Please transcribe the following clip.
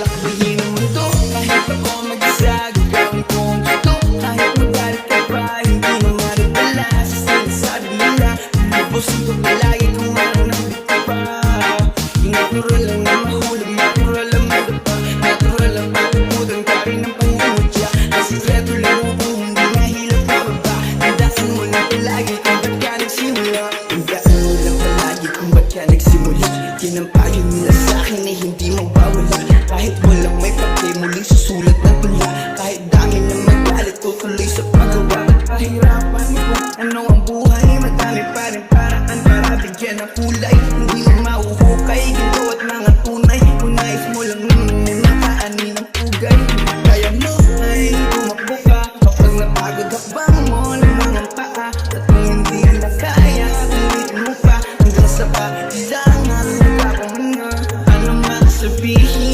lakbayin ang mundo Kahit ako mag-isag Ang ka pa Hindi na maripala Sa sinasabi nila Lubos ito pa Natural lang na mahulog Natural lang madapa Natural lang patutudan Ka rin ang pangungutya Ang sikreto lang ako Hindi na hilap na baba Tandaan mo na palagi Kung ba't ka nagsimula Tandaan mo lang palagi Kung ba't sa akin na hindi mawawala sulat na tula Kahit dami ng magalit, tutuloy sa pagawa Kahirapan ko, ano ang buhay? Madami pa rin paraan para bigyan ng kulay. Hindi mo mauhok